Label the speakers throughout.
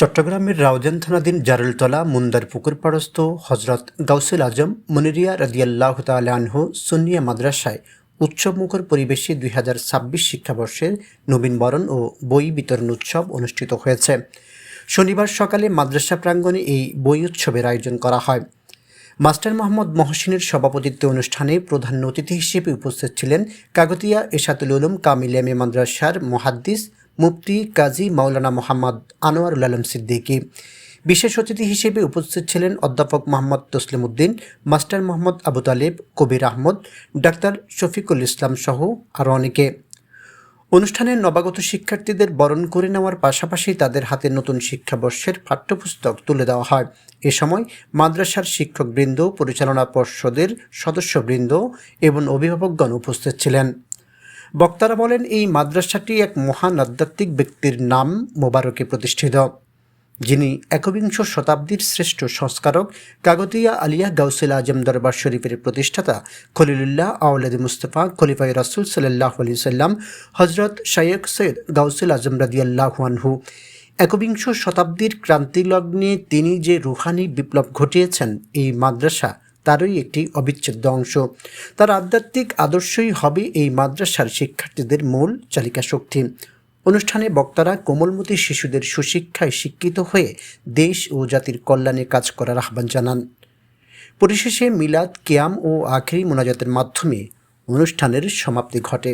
Speaker 1: চট্টগ্রামের রাউজান থানাধীন জারুলতলা মুন্দার পুকুর পাড়স্থ হজরত গাউসুল আজম মনিরিয়া রাজিয়াল্লাহ তালাহ সুনিয়া মাদ্রাসায় উৎসবমুখর পরিবেশে দুই হাজার ছাব্বিশ শিক্ষাবর্ষের নবীনবরণ ও বই বিতরণ উৎসব অনুষ্ঠিত হয়েছে শনিবার সকালে মাদ্রাসা প্রাঙ্গণে এই বই উৎসবের আয়োজন করা হয় মাস্টার মোহাম্মদ মহসিনের সভাপতিত্বে অনুষ্ঠানে প্রধান অতিথি হিসেবে উপস্থিত ছিলেন কাগতিয়া এশাতুল উলুম কামিলিয়া মাদ্রাসার মহাদ্দিস মুফতি কাজী মাওলানা মোহাম্মদ আনোয়ারুল আলম সিদ্দিকী বিশেষ অতিথি হিসেবে উপস্থিত ছিলেন অধ্যাপক মোহাম্মদ তসলিম উদ্দিন মাস্টার মোহাম্মদ আবু তালেব কবির আহমদ ডাক্তার শফিকুল ইসলাম সহ আরও অনেকে অনুষ্ঠানে নবাগত শিক্ষার্থীদের বরণ করে নেওয়ার পাশাপাশি তাদের হাতে নতুন শিক্ষাবর্ষের পাঠ্যপুস্তক তুলে দেওয়া হয় এ সময় মাদ্রাসার শিক্ষকবৃন্দ পরিচালনা পর্ষদের সদস্যবৃন্দ এবং অভিভাবকগণ উপস্থিত ছিলেন বক্তারা বলেন এই মাদ্রাসাটি এক মহান আধ্যাত্মিক ব্যক্তির নাম মোবারকে প্রতিষ্ঠিত যিনি একবিংশ শতাব্দীর শ্রেষ্ঠ সংস্কারক কাগতিয়া আলিয়া গাউসেল আজম দরবার শরীফের প্রতিষ্ঠাতা খলিলুল্লাহ আউলাদ মুস্তফা খলিফাই রাসুল সাল্লাহ আলি সাল্লাম হজরত শায়েক সৈয়দ গাউসেল আজম রাদিয়াল্লাহানহু একবিংশ শতাব্দীর ক্রান্তিলগ্নে তিনি যে রুহানি বিপ্লব ঘটিয়েছেন এই মাদ্রাসা তারই একটি অবিচ্ছেদ্য অংশ তার আধ্যাত্মিক আদর্শই হবে এই মাদ্রাসার শিক্ষার্থীদের মূল চালিকা শক্তি অনুষ্ঠানে বক্তারা কোমলমতি শিশুদের সুশিক্ষায় শিক্ষিত হয়ে দেশ ও জাতির কল্যাণে কাজ করার আহ্বান জানান পরিশেষে মিলাদ কেয়াম ও আখেরি মোনাজাতের মাধ্যমে অনুষ্ঠানের সমাপ্তি ঘটে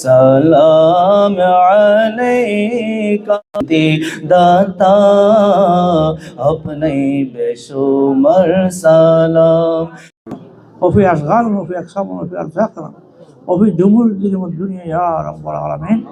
Speaker 1: সালাম দাতা সালাম وفي جمهور الدنيا يا رب العالمين